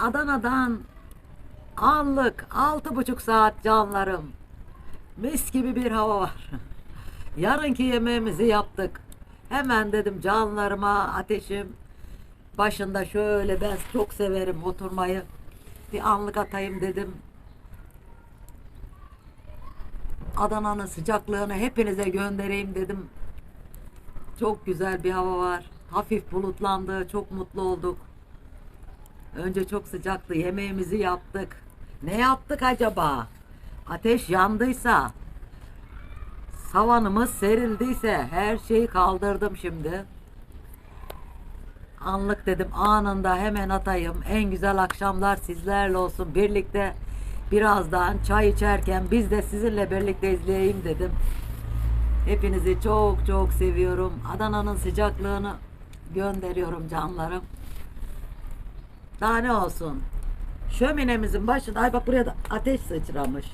Adana'dan anlık altı buçuk saat canlarım. Mis gibi bir hava var. Yarınki yemeğimizi yaptık. Hemen dedim canlarıma ateşim başında şöyle ben çok severim oturmayı. Bir anlık atayım dedim. Adana'nın sıcaklığını hepinize göndereyim dedim. Çok güzel bir hava var. Hafif bulutlandı. Çok mutlu olduk. Önce çok sıcaktı. Yemeğimizi yaptık. Ne yaptık acaba? Ateş yandıysa, savanımız serildiyse her şeyi kaldırdım şimdi. Anlık dedim anında hemen atayım. En güzel akşamlar sizlerle olsun. Birlikte birazdan çay içerken biz de sizinle birlikte izleyeyim dedim. Hepinizi çok çok seviyorum. Adana'nın sıcaklığını gönderiyorum canlarım. Daha ne olsun? Şöminemizin başında ay bak buraya da ateş sıçramış.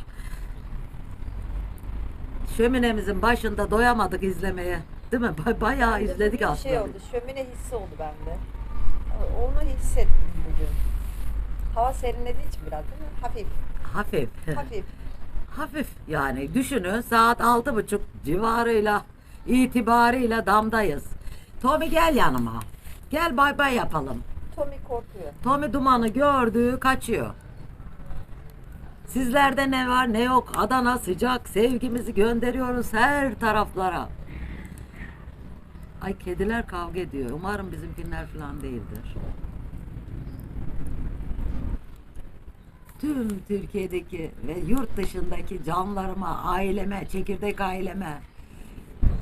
Şöminemizin başında doyamadık izlemeye. Değil mi? Ba- Bayağı izledik bir aslında. Şey oldu, şömine hissi oldu bende. Onu hissettim bugün. Hava serinlediği için biraz değil mi? Hafif, Hafif. hafif. Hafif yani düşünün saat altı buçuk civarıyla itibarıyla damdayız. Tommy gel yanıma. Gel bay bay yapalım. Tommy korkuyor. Tommy dumanı gördü kaçıyor. Sizlerde ne var ne yok Adana sıcak sevgimizi gönderiyoruz her taraflara. Ay kediler kavga ediyor. Umarım bizimkiler falan değildir. Tüm Türkiye'deki ve yurt dışındaki canlarıma, aileme, çekirdek aileme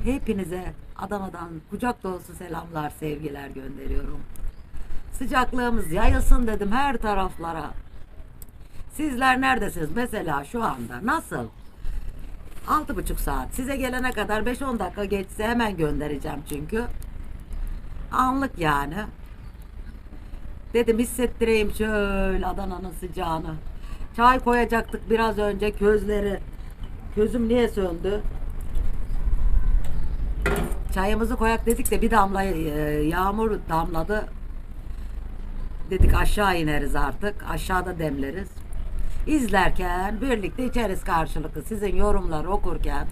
hepinize Adana'dan kucak dolusu selamlar, sevgiler gönderiyorum. Sıcaklığımız yayılsın dedim her taraflara. Sizler neredesiniz mesela şu anda? Nasıl? Altı buçuk saat. Size gelene kadar 5-10 dakika geçse hemen göndereceğim çünkü. Anlık yani. Dedim hissettireyim şöyle Adana'nın sıcağını. Çay koyacaktık biraz önce közleri. Közüm niye söndü? Çayımızı koyak dedik de bir damla e, yağmur damladı. Dedik aşağı ineriz artık. Aşağıda demleriz. İzlerken birlikte içeriz karşılıklı. Sizin yorumları okurken.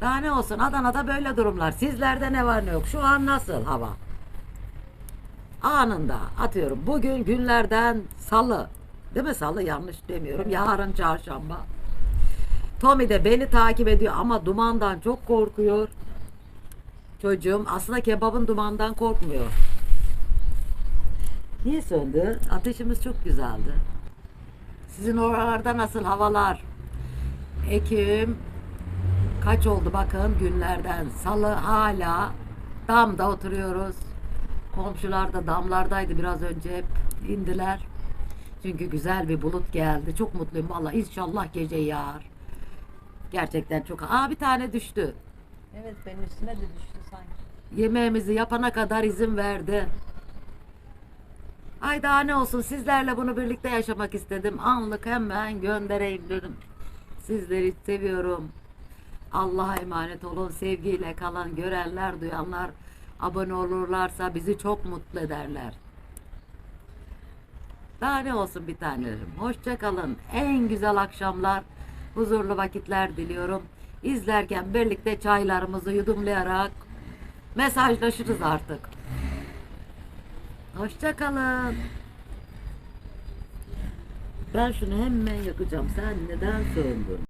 Daha ne olsun Adana'da böyle durumlar. Sizlerde ne var ne yok. Şu an nasıl hava? Anında atıyorum. Bugün günlerden salı. Değil mi salı? Yanlış demiyorum. Yarın çarşamba. Tommy de beni takip ediyor ama dumandan çok korkuyor. Çocuğum aslında kebabın dumandan korkmuyor. Niye söndü? Ateşimiz çok güzeldi. Sizin oralarda nasıl havalar? Ekim kaç oldu bakın günlerden. Salı hala damda oturuyoruz. Komşular da damlardaydı biraz önce hep indiler. Çünkü güzel bir bulut geldi. Çok mutluyum valla. İnşallah gece yağar. Gerçekten çok. Aa bir tane düştü. Evet benim üstüme de düştü sanki. Yemeğimizi yapana kadar izin verdi. Ay daha ne olsun sizlerle bunu birlikte yaşamak istedim. Anlık hemen göndereyim dedim. Sizleri seviyorum. Allah'a emanet olun. Sevgiyle kalan görenler, duyanlar abone olurlarsa bizi çok mutlu ederler. Daha ne olsun bir tanelerim. Hoşça kalın. En güzel akşamlar, huzurlu vakitler diliyorum. İzlerken birlikte çaylarımızı yudumlayarak mesajlaşırız artık. Hoşça kalın. Ben şunu hemen yakacağım. Sen neden söndün?